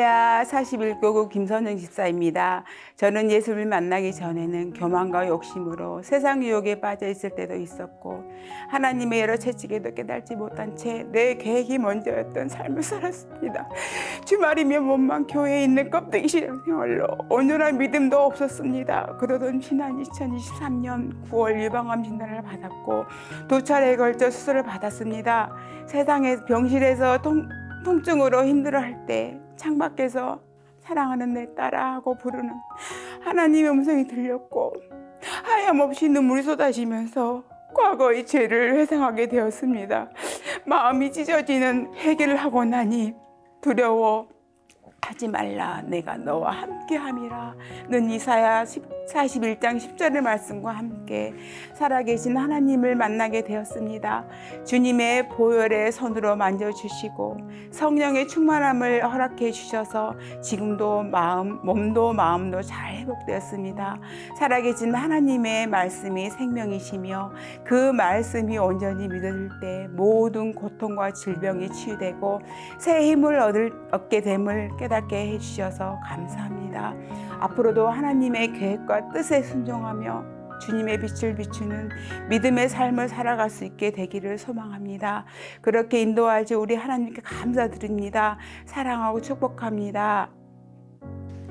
41교구 김선영 집사입니다. 저는 예수를 만나기 전에는 교만과 욕심으로 세상 유혹에 빠져 있을 때도 있었고 하나님의 여러 채찍에도 깨달지 못한 채 내 계획이 먼저였던 삶을 살았습니다. 주말이면 몸만 교회에 있는 껍데기 신앙생활로 온전한 믿음도 없었습니다. 그러던 지난 2023년 9월 유방암 진단을 받았고 두 차례에 걸쳐 수술을 받았습니다. 세상에 병실에서 통, 통증으로 힘들어할 때 창밖에서 사랑하는 내 딸아 하고 부르는 하나님의 음성이 들렸고 하염없이 눈물이 쏟아지면서 과거의 죄를 회상하게 되었습니다. 마음이 찢어지는 회개를 하고 나니 두려워. 하지 말라. 내가 너와 함께함이라. 는 이사야 41장 10절의 말씀과 함께 살아계신 하나님을 만나게 되었습니다. 주님의 보혈의 손으로 만져주시고 성령의 충만함을 허락해 주셔서 지금도 마음, 몸도 마음도 잘 회복되었습니다. 살아계신 하나님의 말씀이 생명이시며 그 말씀이 온전히 믿어질 때 모든 고통과 질병이 치유되고 새 힘을 얻을, 얻게 됨을 깨닫게 해주셔서 감사합니다. 앞으로도 하나님의 계획과 뜻에 순종하며 주님의 빛을 비추는 믿음의 삶을 살아갈 수 있게 되기를 소망합니다. 그렇게 인도하지 우리 하나님께 감사드립니다. 사랑하고 축복합니다.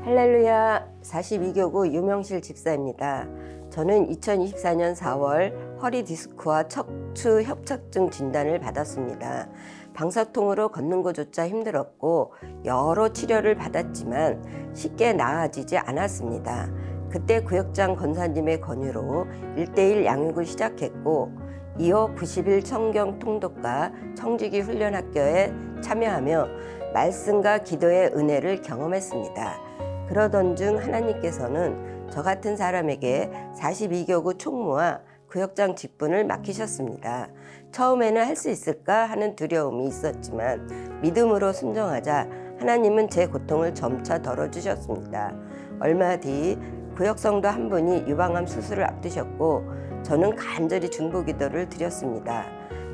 할렐루야 42교구 유명실 집사입니다. 저는 2024년 4월 허리 디스크와 척추 협착증 진단을 받았습니다. 방사통으로 걷는 것조차 힘들었고 여러 치료를 받았지만 쉽게 나아지지 않았습니다. 그때 구역장 권사님의 권유로 1대1 양육을 시작했고 이어 90일 청경 통독과 청지기 훈련 학교에 참여하며 말씀과 기도의 은혜를 경험했습니다. 그러던 중 하나님께서는 저 같은 사람에게 42교구 총무와 구역장 직분을 맡기셨습니다. 처음에는 할 수 있을까 하는 두려움이 있었지만 믿음으로 순종하자 하나님은 제 고통을 점차 덜어주셨습니다. 얼마 뒤 구역성도 한 분이 유방암 수술을 앞두셨고 저는 간절히 중보 기도를 드렸습니다.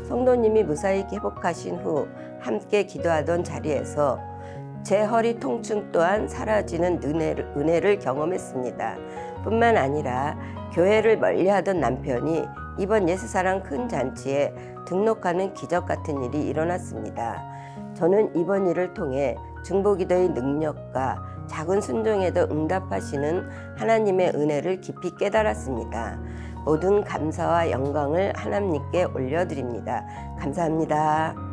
성도님이 무사히 회복하신 후 함께 기도하던 자리에서 제 허리 통증 또한 사라지는 은혜를, 은혜를 경험했습니다. 뿐만 아니라 교회를 멀리하던 남편이 이번 예수사랑 큰 잔치에 등록하는 기적 같은 일이 일어났습니다. 저는 이번 일을 통해 중보기도의 능력과 작은 순종에도 응답하시는 하나님의 은혜를 깊이 깨달았습니다. 모든 감사와 영광을 하나님께 올려드립니다. 감사합니다.